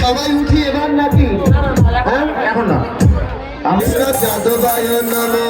সবাই উঠি এবার নাকি হ্যাঁ? এখন না। আমরা যাদবায় নামে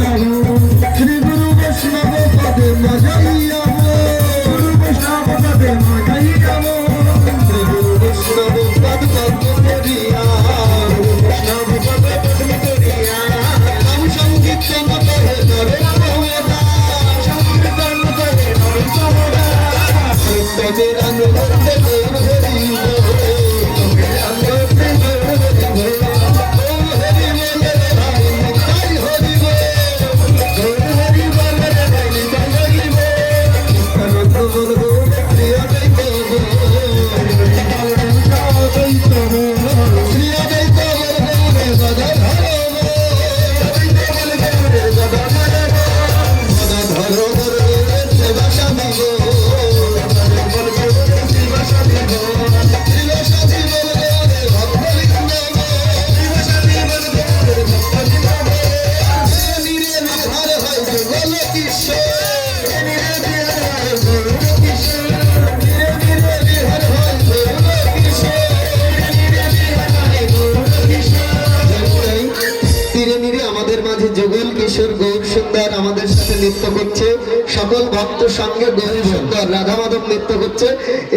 সুন্দর আমাদের সাথে নৃত্য করছে। সকল ভক্ত সঙ্গে গৌরী সুন্দর রাধা মাধব নৃত্য করছে।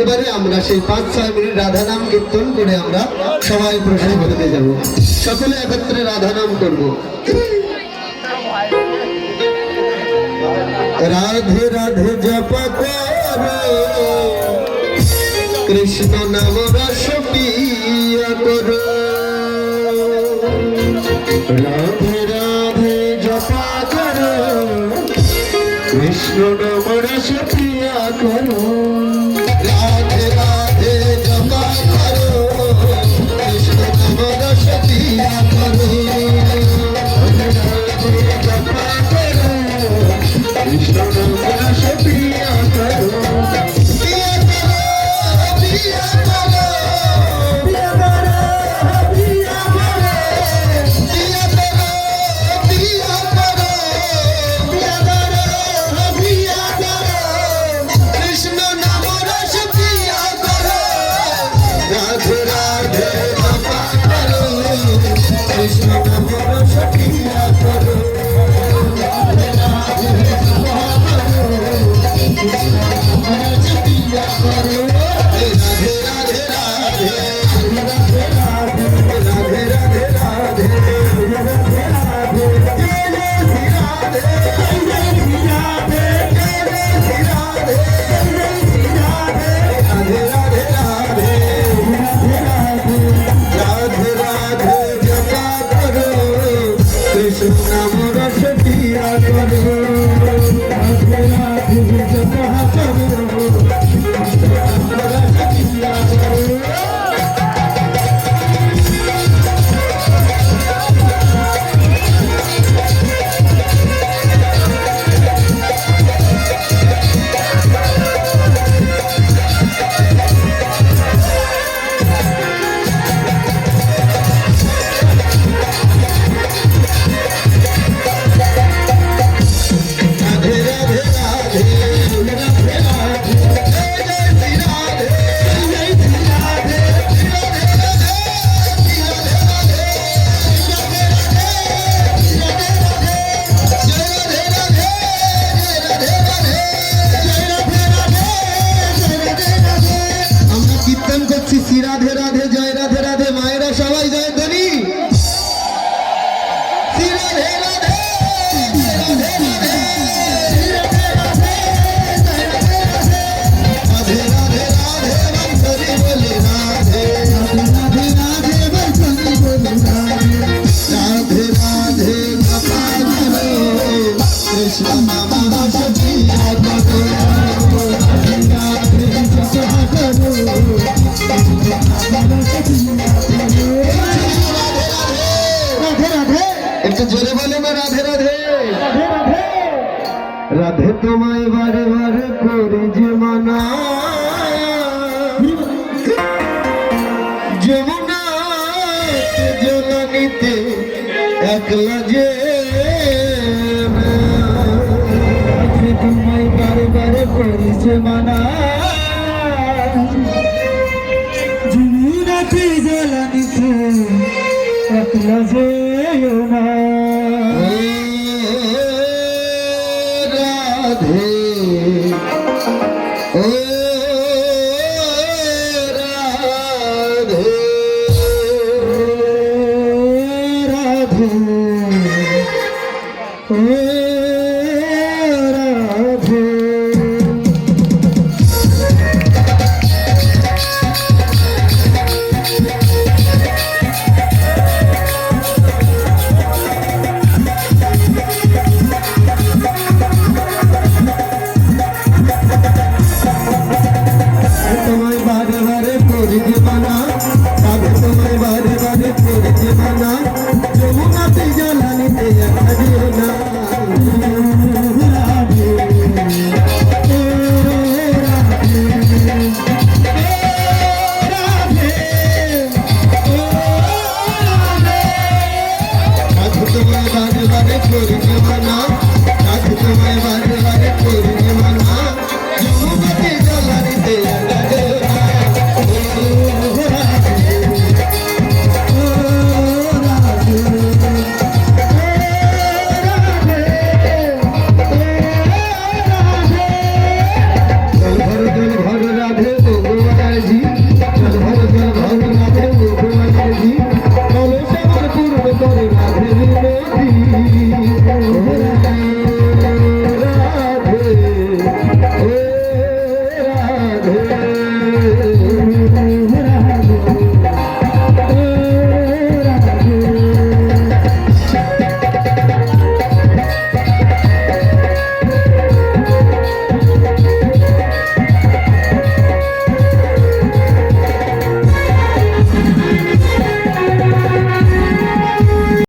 এবারে আমরা সেই পাঁচ, ছয় মিনিট রাধা নাম কীর্তন করে আমরা সবাই প্রসাদ করতে যাব। সকলে একত্রে রাধা নাম করব। রাধে রাধে জপ কৃষ্ণ নাম রস করো। রাধে কৃষ্ণ নমরে সখিয়া করুন রাধে রাধে জমা রাধে রাধে। রাধে তোমায় বারে বারে করি যে মানা। জমুনাতে একলা যে রাধে তোমায় বারে বারে করি যে মানা। জ্বালানিতে একলা যেও না